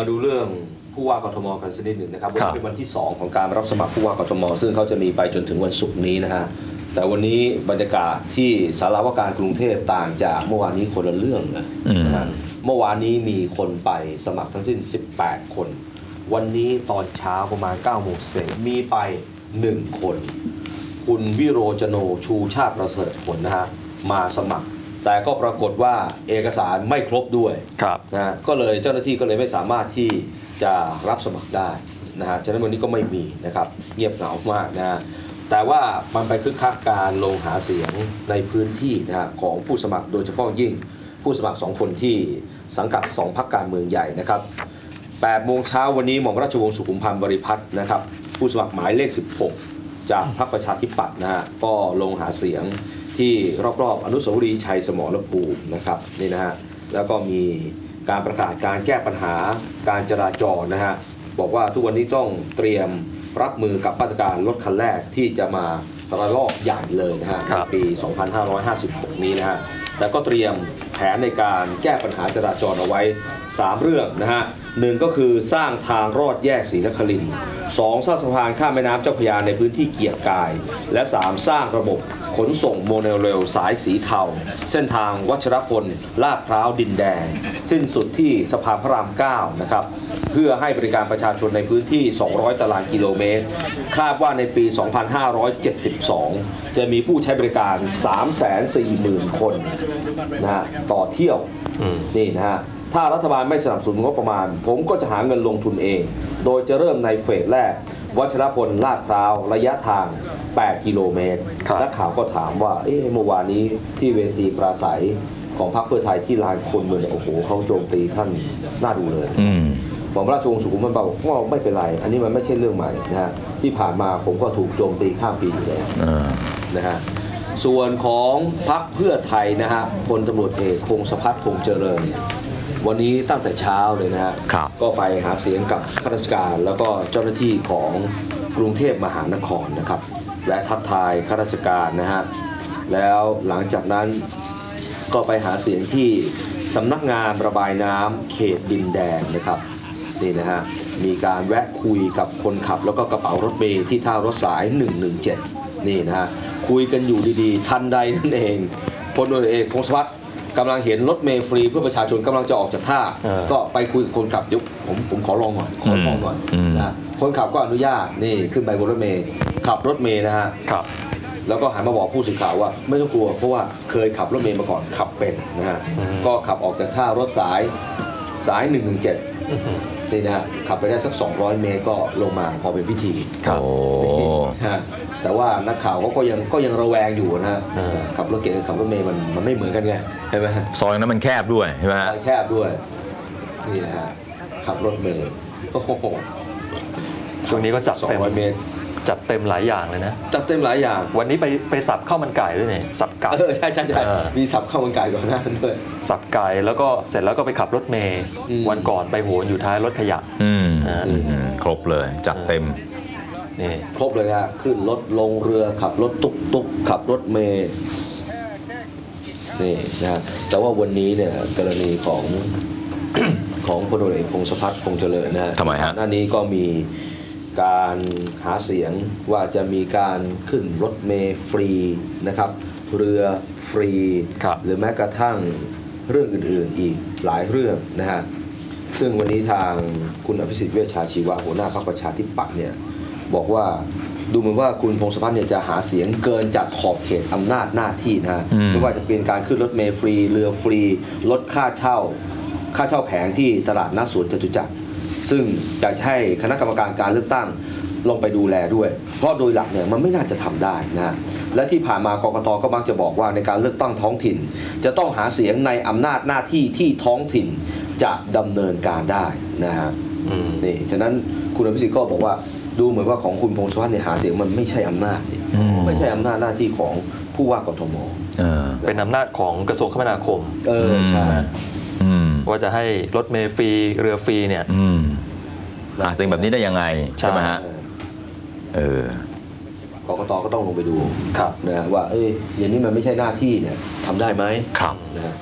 เอามาดูเรื่องผู้ว่ากทมกันสักนิดหนึ่งนะครับวันครับนี้เป็นวันที่ 2 ของการรับสมัครผู้ว่ากทม ซึ่งเขาจะมีไปจนถึงวันศุกร์นี้นะฮะแต่วันนี้บรรยากาศที่สารวการกรุงเทพต่างจากเมื่อวานนี้คนละเรื่องเลยอืมนะฮะเมื่อวานนี้มีคนไปสมัครทั้งสิ้น 18 คน วันนี้ตอนเช้าประมาณ9โมงเศษมีไป 1 คน คุณวิโรจโนชูชาติประเสริฐผลนะฮะมาสมัคร แต่ก็ปรากฏว่าเอกสารไม่ครบด้วยครับนะฮะก็เลยเจ้าหน้าที่ก็เลยไม่สามารถที่จะรับสมัครได้นะฮะฉะนั้นวันนี้ก็ไม่มีนะครับเงียบเหงามากนะฮะแต่ว่ามันไปคึกคักการลงหาเสียงในพื้นที่นะฮะของผู้สมัครโดยเฉพาะยิ่งผู้สมัครสองคนที่สังกัดสองพักการเมืองใหญ่นะครับ8โมงเช้าวันนี้หม่อมราชวงศ์สุขุมพันธ์บริพัตรนะครับผู้สมัครหมายเลข 16 จากพรรคประชาธิปัตย์นะฮะก็ลงหาเสียง ที่รอบๆอนุสาวรีย์ชัยสมรภูมินะครับนี่นะฮะแล้วก็มีการประกาศการแก้ปัญหาการจราจรนะฮะบอกว่าทุกวันนี้ต้องเตรียมรับมือกับมาตรการรถคันแรกที่จะมาระลอกใหญ่เลยนะฮะครัในบปี 2556 นี้นะฮะแต่ก็เตรียมแผนในการแก้ปัญหาจราจรเอาไว้ 3 เรื่องนะฮะหนึ่งก็คือสร้างทางรอดแยกศรีนครินทร์สองสร้างสะพานข้ามแม่น้ำเจ้าพระยาในพื้นที่เกียรติกาย และ 3 สร้างระบบ ขนส่งโมโนเรลสายสีเทา เส้นทางวัชรพล ลาดพร้าวดินแดง สิ้นสุดที่สะพานพระราม 9 นะครับ เพื่อให้บริการประชาชนในพื้นที่ 200 ตารางกิโลเมตร คาดว่าในปี 2572 จะมีผู้ใช้บริการ 340,000 คนนะฮะต่อเที่ยวนี่นะฮะถ้ารัฐบาลไม่สนับสนุนงบประมาณ ผมก็จะหาเงินลงทุนเอง โดยจะเริ่มในเฟสแรก วัชรพลลาดพร้าวระยะทาง 8 กิโลเมตรครับนักข่าวก็ถามว่า เอ๊ะเมื่อวานนี้ที่เวทีปราศัยของพรรคเพื่อไทยที่ลานคนเมืองเนี่ยโอ้โหเขาโจมตีท่านน่าดูเลยอืมหม่อมราชวงศ์สุขุมพันธ์บอกว่าไม่เป็นไร อันนี้มันไม่ใช่เรื่องใหม่นะฮะที่ผ่านมาผมก็ถูกโจมตีข้ามปีอยู่แล้วเออนะฮะส่วนของพรรคเพื่อไทยนะฮะพลตำรวจเอกพงศพัฒน์พงษ์เจริญ วันนี้ตั้งแต่เช้าเลยนะฮะครับก็ไปหาเสียงกับข้าราชการแล้วก็เจ้าหน้าที่ของกรุงเทพมหานครนะครับและทักทายข้าราชการนะฮะแล้วหลังจากนั้นก็ไปหาเสียงที่สำนักงานระบายน้ำเขตดินแดงนะครับนี่นะฮะมีการแวะคุยกับคนขับ แล้วก็กระเป๋ารถเมล์ที่ท่ารถสาย 117 นี่นะฮะคุยกันอยู่ดีๆ ทันใดนั่นเองพลตำรวจเอกพงศวัฒน์ กำลังเห็นรถเมล์ฟรีเพื่อประชาชนกำลังจะออกจากท่าเออก็ไปคุยกับคนขับเดี๋ยวผมผมขอลองหน่อยขอลองหน่อยอืมนะคนขับก็อนุญาตนี่ขึ้นไปบนรถเมล์ขับรถเมล์นะฮะครับ แล้วก็หันมาบอกผู้สื่อข่าวว่า ไม่ต้องกลัวเพราะว่าเคยขับรถเมล์มาก่อนขับเป็นนะฮะอืมก็ขับออกจากท่ารถสายสาย117 นี่นะฮะขับไปได้สัก 200 เมตรก็ลงมาพอเป็นพิธีครับโอ้นะฮะแต่ว่านักข่าวเขาก็ยังก็ยังระแวงอยู่นะฮะเออขับรถเก๋งกับขับรถเมล์มันมันไม่เหมือนกันไงใช่ไหมฮะซอยนั้นมันแคบด้วยใช่ไหมฮะซอยแคบด้วยนี่นะฮะขับรถเมล์โอ้โหช่วงนี้ก็จัดเต็ม200เมตร จัดเต็มหลายอย่างเลยนะ จัดเต็มหลายอย่าง วันนี้ไปไปสับข้าวมันไก่ด้วยเนี่ยสับไก่เออใช่ใช่ใช่เออมีสับข้าวมันไก่ก่อนหน้านั้นด้วยสับไก่แล้วก็เสร็จแล้วก็ไปขับรถเมย์อืมวันก่อนไปโหนอยู่ท้ายรถขยะอืมอ่าอืมครบเลยจัดเต็มนี่ครบเลยนะฮะขึ้นรถลงเรือขับรถตุกตุกขับรถเมย์นี่นะฮะแต่ว่าวันนี้เนี่ยกรณีของของพลตำรวจเอกพงศพัฒน์พงษ์เจริญนะฮะทำไมฮะก่อนหน้านี้ก็มี การหาเสียงว่าจะมีการขึ้นรถเมย์ฟรีนะครับเรือฟรีครับหรือแม้กระทั่งเรื่องอื่นๆอีกหลายเรื่องนะฮะซึ่งวันนี้ทางคุณอภิสิทธิ์เวชชาชีวะหัวหน้าพรรคประชาธิปัตย์เนี่ยบอกว่าดูเหมือนว่าคุณพงศพัฒน์เนี่ยจะหาเสียงเกินจากขอบเขตอำนาจหน้าที่นะฮะอืมไม่ว่าจะเป็นการขึ้นรถเมล์ฟรี เรือฟรี ลดค่าเช่า ค่าเช่าแผงที่ตลาดนัดสวนจตุจักร ซึ่งจะให้คณะกรรมการการเลือกตั้งลงไปดูแลด้วย เพราะโดยหลักเนี่ยมันไม่น่าจะทำได้นะฮะและที่ผ่านมากกตก็มักจะบอกว่าในการเลือกตั้งท้องถิ่น จะต้องหาเสียงในอำนาจหน้าที่ที่ท้องถิ่นจะดำเนินการได้นะฮะอืมนี่ฉะนั้นคุณอภิสิทธิ์ก็บอกว่าดูเหมือนว่าของคุณพงศวัฒน์เนี่ยหาเสียงมันไม่ใช่อำนาจนี่อืมไม่ใช่อำนาจหน้าที่ของผู้ว่ากทมเออเป็นอำนาจของกระทรวงคมนาคมเออใช่อืม ว่าจะให้รถเมล์ฟรีเรือฟรีเนี่ยอืมหาเสียงแบบนี้ได้ยังไง ใช่ไหมฮะเออกกตก็ต้องลงไปดูครับนะฮะว่าเอ้ยอย่างนี้มันไม่ใช่หน้าที่เนี่ยทำได้ไหมครับนะฮะ